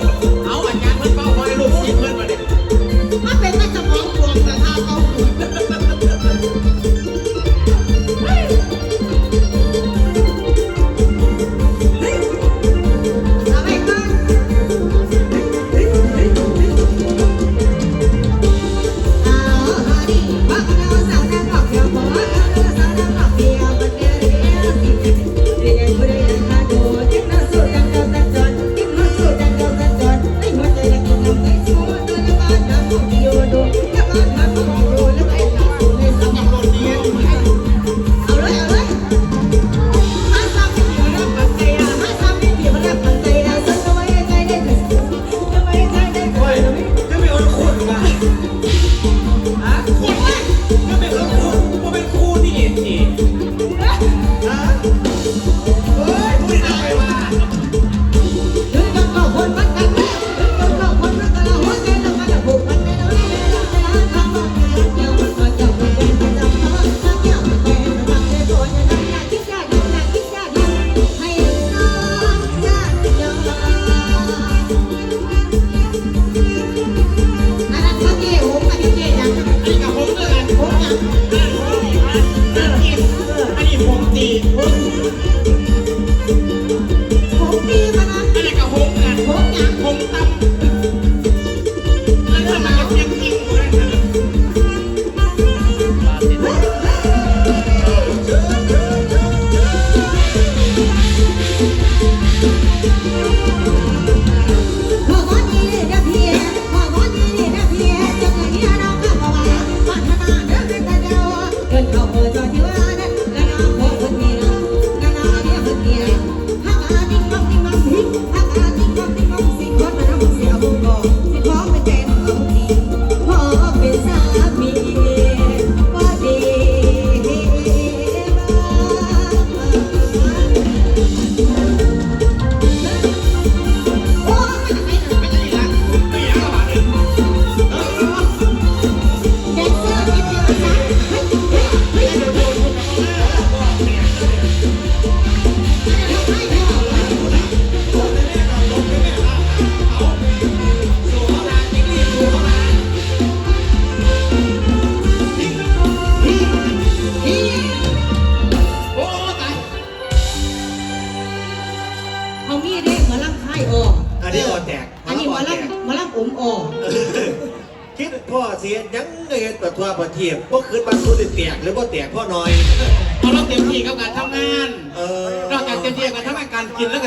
Oh. เขามีเด้หมาลำไข่ออกอันนี้ออแตกอันนี้มาลำงมาลำอมออกคิดพ่อเสียยังเงตัวทัวประเทียบพวกคืนบางคนติดเตียงหรือว่าเตียงพ่อน้อยเราเต็มที่กับการทำงานนอกจากเต็มที่กับาทำงานการกินแล้วก็